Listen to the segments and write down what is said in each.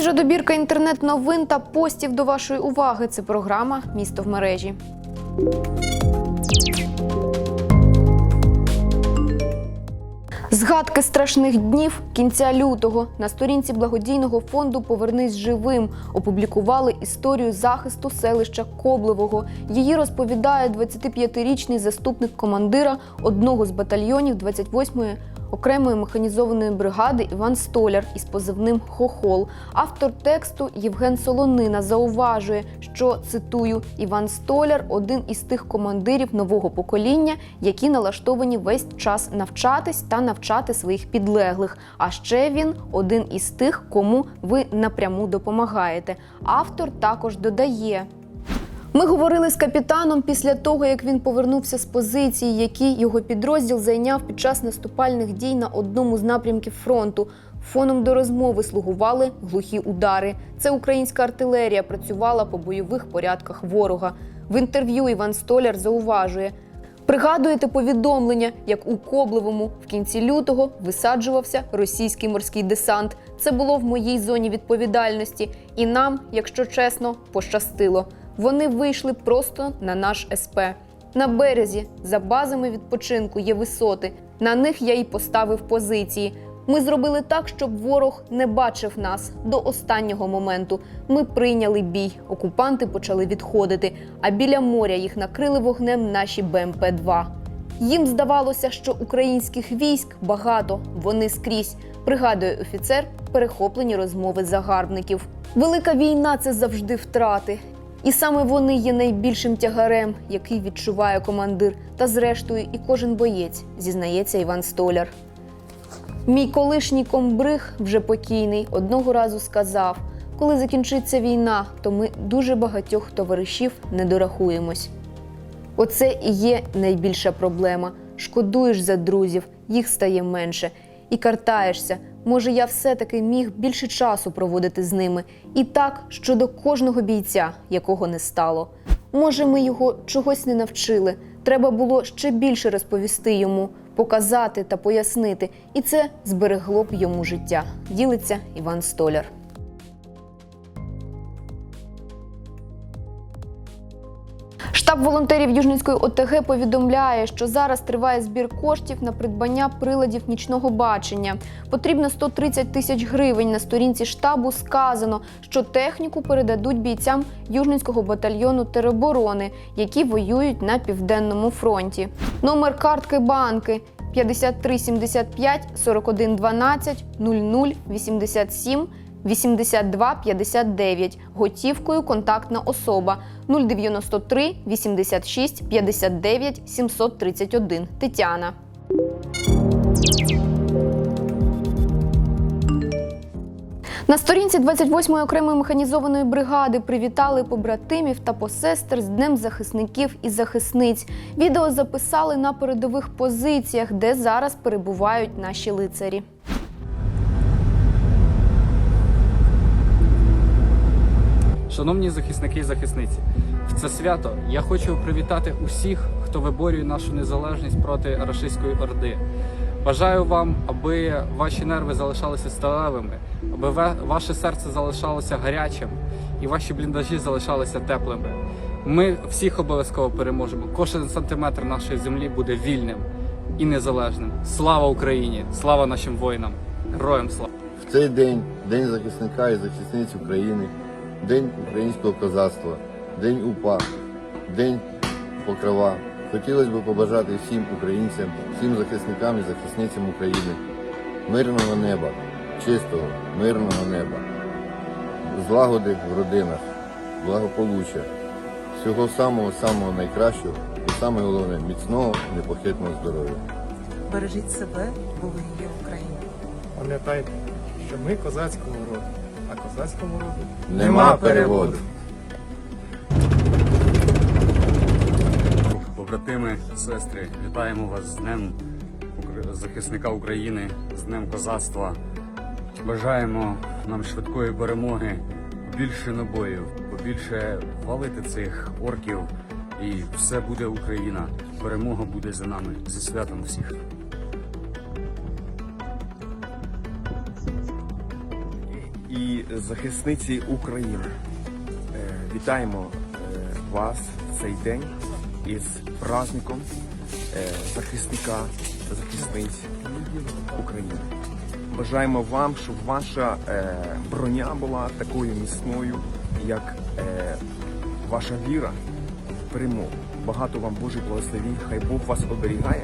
Свіжа добірка інтернет-новин та постів до вашої уваги. Це програма Місто в мережі. Згадки страшних днів кінця лютого на сторінці благодійного фонду Повернись живим опублікували історію захисту селища Коблевого. Її розповідає 25-річний заступник командира одного з батальйонів 28-ї окремої механізованої бригади Іван Столяр із позивним Хохол. Автор тексту Євген Солонина зауважує, що цитую Іван Столяр один із тих командирів нового покоління, які налаштовані весь час навчатись та навчати своїх підлеглих. А ще він один із тих, кому ви напряму допомагаєте. Автор також додає. Ми говорили з капітаном після того, як він повернувся з позиції, які його підрозділ зайняв під час наступальних дій на одному з напрямків фронту. Фоном до розмови слугували глухі удари. Це українська артилерія працювала по бойових порядках ворога. В інтерв'ю Іван Столяр зауважує. Пригадуєте повідомлення, як у Коблевому в кінці лютого висаджувався російський морський десант. Це було в моїй зоні відповідальності, і нам, якщо чесно, пощастило. Вони вийшли просто на наш СП. На березі за базами відпочинку є висоти. На них я й поставив позиції. Ми зробили так, щоб ворог не бачив нас до останнього моменту. Ми прийняли бій. Окупанти почали відходити, а біля моря їх накрили вогнем наші БМП-2. Їм здавалося, що українських військ багато, вони скрізь. Пригадує офіцер перехоплені розмови загарбників. Велика війна це завжди втрати. І саме вони є найбільшим тягарем, який відчуває командир, та зрештою і кожен боєць, зізнається Іван Столяр. Мій колишній комбриг, вже покійний, одного разу сказав: коли закінчиться війна, то ми дуже багатьох товаришів не дорахуємось. Оце і є найбільша проблема. Шкодуєш за друзів, їх стає менше. І картаєшся. Може, я все-таки міг більше часу проводити з ними. І так щодо кожного бійця, якого не стало. Може, ми його чогось не навчили. Треба було ще більше розповісти йому, показати та пояснити. І це зберегло б йому життя. Ділиться Іван Столяр. Штаб волонтерів Южницької ОТГ повідомляє, що зараз триває збір коштів на придбання приладів нічного бачення. Потрібно 130 тисяч гривень. На сторінці штабу сказано, що техніку передадуть бійцям Южницького батальйону тероборони, які воюють на південному фронті. Номер картки банки 5375 41 12 00 87 82 59. Готівкою контактна особа 093 86 59 731. Тетяна. На сторінці 28-ї окремої механізованої бригади привітали побратимів та посестер з Днем захисників і захисниць. Відео записали на передових позиціях, де зараз перебувають наші лицарі. Шановні захисники і захисниці, в це свято я хочу привітати усіх, хто виборює нашу незалежність проти рашистської орди. Бажаю вам, аби ваші нерви залишалися сталевими, аби ваше серце залишалося гарячим і ваші бліндажі залишалися теплими. Ми всіх обов'язково переможемо. Кожен сантиметр нашої землі буде вільним і незалежним. Слава Україні! Слава нашим воїнам! Героям слава! В цей день, День захисника і захисниць України, День українського козацтва, День УПА, День Покрова. Хотілося б побажати всім українцям, всім захисникам і захисницям України мирного неба, чистого, мирного неба, злагоди в родинах, благополуччя, всього самого-самого найкращого і саме головне міцного, непохитного здоров'я. Бережіть себе, бо ви є Україна. Пам'ятайте, що ми козацького роду, козацькому роду Нема переводу. Побратими, сестри, вітаємо вас з Днем захисника України, з Днем козацтва. Бажаємо нам швидкої перемоги, побільше набоїв, побільше валити цих орків, і все буде Україна. Перемога буде за нами. Зі святом всіх. Захисниці України. Е, Вітаємо е, вас цей день із праздником е, захисника захисниць України. Бажаємо вам, щоб ваша броня була такою міцною, як ваша віра в перемогу. Багато вам Божих благословень, хай Бог вас оберігає,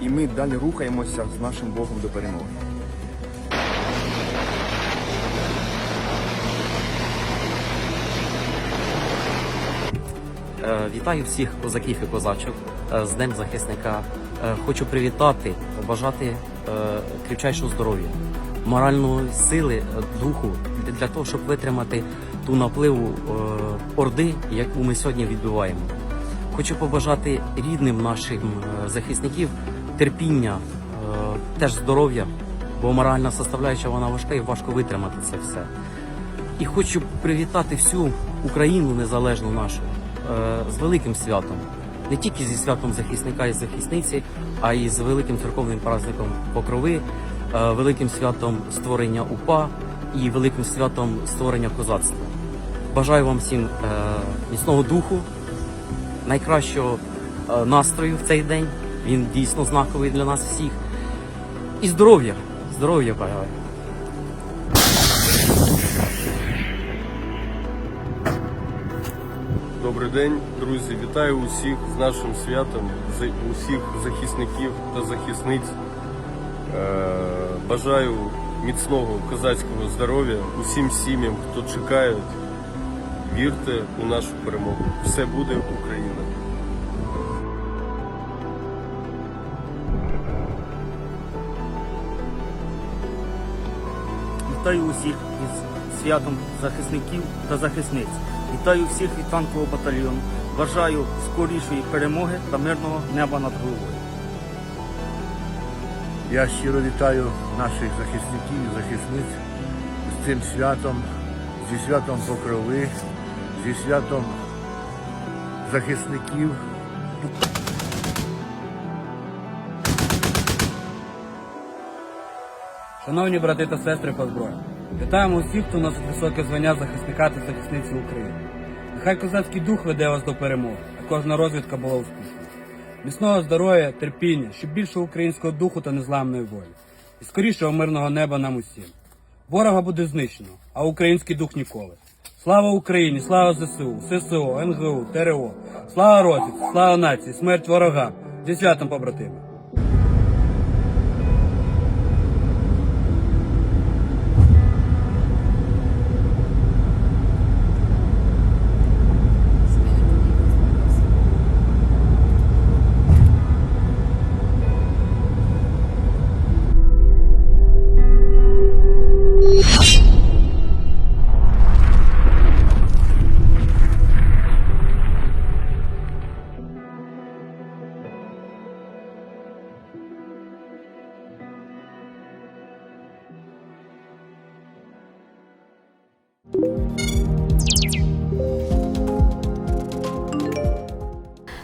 і ми далі рухаємося з нашим Богом до перемоги. Вітаю всіх козаків і козачок е, з Днем захисника. Е, Хочу привітати, побажати е, кріпчайшого здоров'я, моральної сили, е, духу для- того, щоб витримати ту напливу е, орди, яку ми сьогодні відбиваємо. Хочу побажати рідним нашим е, захисників терпіння, е, теж здоров'я, бо моральна составляюча вона важка і важко витримати це все. І хочу привітати всю Україну незалежну нашу е, з великим святом. Не тільки зі святом захисника і захисниці, а й з великим церковним праздником Покрови, е, великим святом створення УПА і великим святом створення козацтва. Бажаю вам всім е, міцного духу, найкращого е, настрою в цей день. Він дійсно знаковий для нас всіх. І здоров'я. Здоров'я бажаю. Добрий день, друзі! Вітаю усіх з нашим святом, усіх захисників та захисниць. Е, Бажаю міцного козацького здоров'я усім сім'ям, хто чекають. Вірте у нашу перемогу. Все буде Україна. Вітаю усіх із святом захисників та захисниць. Вітаю всіх від танкового батальйону. Бажаю скорішої перемоги та мирного неба над головою. Я щиро вітаю наших захисників і захисниць з цим святом, зі святом Покрови, зі святом захисників. Шановні брати та сестри по зброї, вітаємо усіх, хто носить високе звання захисника та захисниці України. Нехай козацький дух веде вас до перемоги, а кожна розвідка була успішною. Міцного здоров'я, терпіння, щоб більше українського духу та незламної волі. І скорішого мирного неба нам усім. Ворога буде знищено, а український дух ніколи. Слава Україні, слава ЗСУ, ССО, НГУ, ТРО, слава розвідці, слава нації, смерть ворогам. Зі святом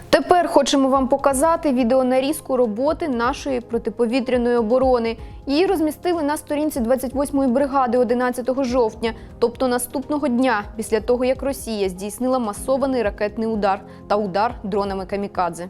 Тепер хочемо вам показати відеонарізку роботи нашої протиповітряної оборони. Її розмістили на сторінці 28-ї бригади 11 жовтня, тобто наступного дня, після того як Росія здійснила масований ракетний удар та удар дронами камікадзе.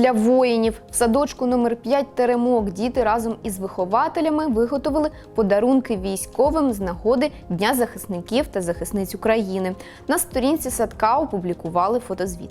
Для воїнів в садочку номер 5 Теремок діти разом із вихователями виготовили подарунки військовим з нагоди Дня захисників та захисниць України. На сторінці садка опублікували фотозвіт.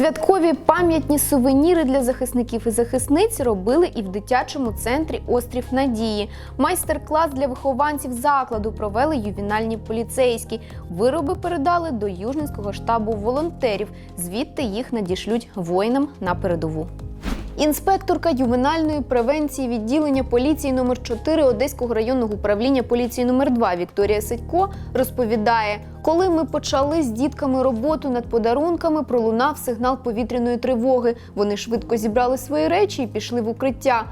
Святкові пам'ятні сувеніри для захисників і захисниць робили і в дитячому центрі Острів Надії. Майстер-клас для вихованців закладу провели ювінальні поліцейські. Вироби передали до Южницького штабу волонтерів. Звідти їх надішлють воїнам на передову. Інспекторка ювенальної превенції відділення поліції номер 4 Одеського районного управління поліції номер 2 Вікторія Сидько розповідає, коли ми почали з дітками роботу над подарунками, пролунав сигнал повітряної тривоги. Вони швидко зібрали свої речі і пішли в укриття.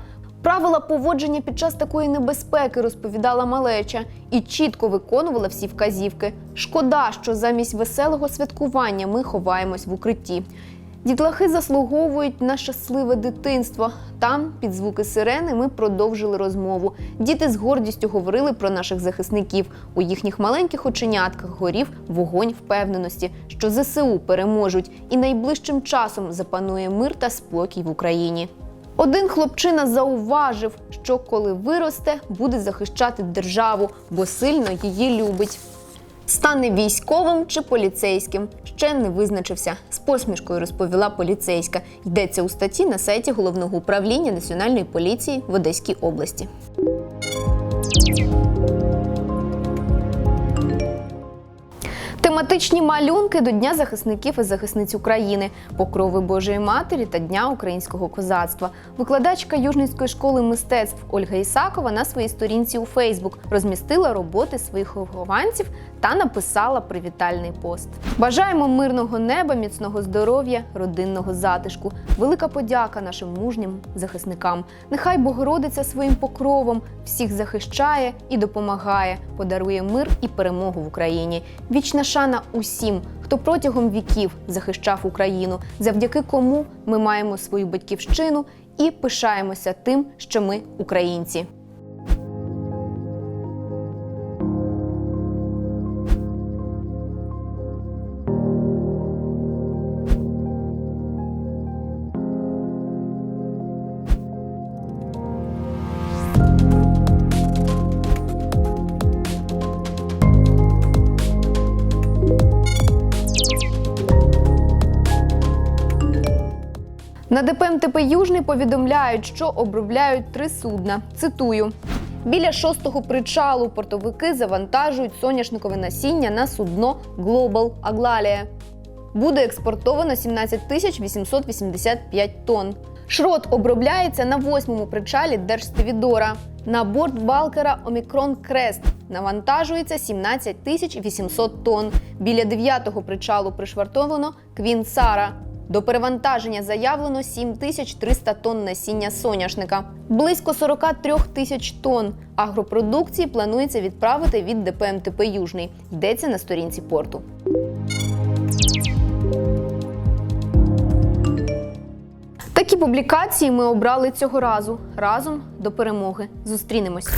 Правила поводження під час такої небезпеки розповідала малеча і чітко виконувала всі вказівки. Шкода, що замість веселого святкування ми ховаємось в укритті. Дітлахи заслуговують на щасливе дитинство. Там, під звуки сирени, ми продовжили розмову. Діти з гордістю говорили про наших захисників. У їхніх маленьких оченятках горів вогонь впевненості, що ЗСУ переможуть, і найближчим часом запанує мир та спокій в Україні. Один хлопчина зауважив, що коли виросте, буде захищати державу, бо сильно її любить. Стане військовим чи поліцейським ще не визначився. З посмішкою розповіла поліцейська. Йдеться у статті на сайті головного управління національної поліції в Одеській області. Тематичні малюнки до Дня захисників і захисниць України, покрови Божої Матері та Дня українського козацтва. Викладачка Южницької школи мистецтв Ольга Ісакова на своїй сторінці у Фейсбук розмістила роботи своїх вихованців та написала привітальний пост. Бажаємо мирного неба, міцного здоров'я, родинного затишку. Велика подяка нашим мужнім захисникам. Нехай Богородиця своїм покровом всіх захищає і допомагає, подарує мир і перемогу в Україні. Вічна шана усім, хто протягом віків захищав Україну, завдяки кому ми маємо свою батьківщину і пишаємося тим, що ми українці. На ДП МТП Южний повідомляють, що обробляють три судна. Цитую. Біля шостого причалу портовики завантажують соняшникове насіння на судно Global Aglalia. Буде експортовано 17 тисяч 885 тонн. Шрот обробляється на восьмому причалі Держстевідора. На борт балкера Омікрон Крест навантажується 17 тисяч 800 тонн. Біля дев'ятого причалу пришвартовано Квін Сара. До перевантаження заявлено 7300 тонн насіння соняшника. Близько 43 тисяч тонн агропродукції планується відправити від ДП МТП Южний. Йдеться на сторінці порту. Такі публікації ми обрали цього разу разом до перемоги. Зустрінемось.